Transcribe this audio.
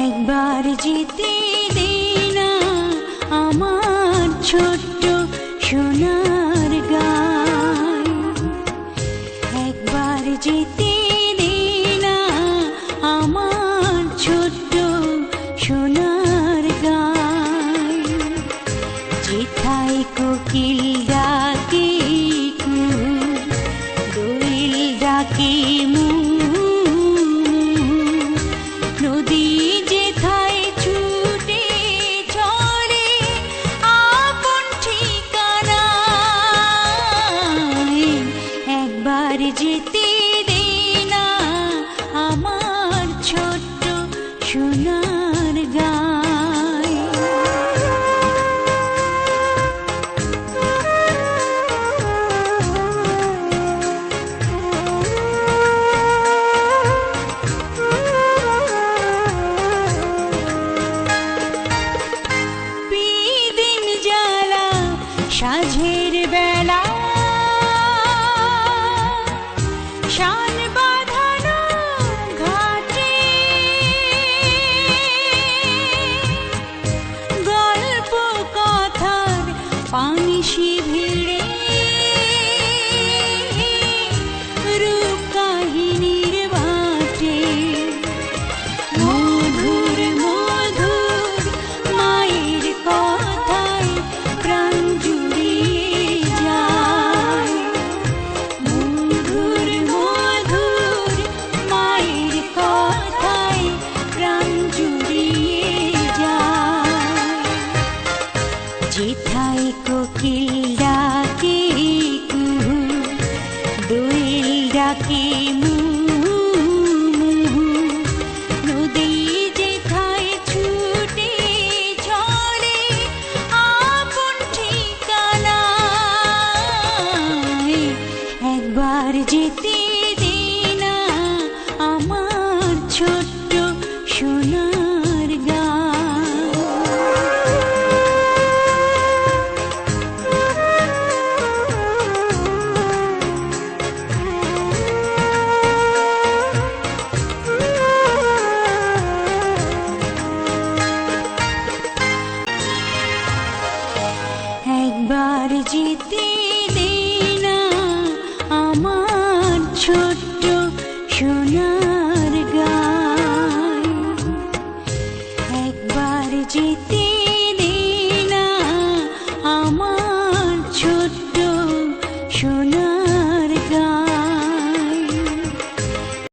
একবার যেতে দে না আমার ছোট্ট সোনার গায় একবার যেতে দে না আমার ছোট্ট সোনার গায় যেথায় কোকিল একবার যেতে দে না আমার ছোট্ট সোনার গায় বিদিন জ্বালা সাঝের বেলা 帮你洗。যেতে দে না আমার ছোট্ট সোনার গায় একবার যেতে সোনার গায় একবার যেতে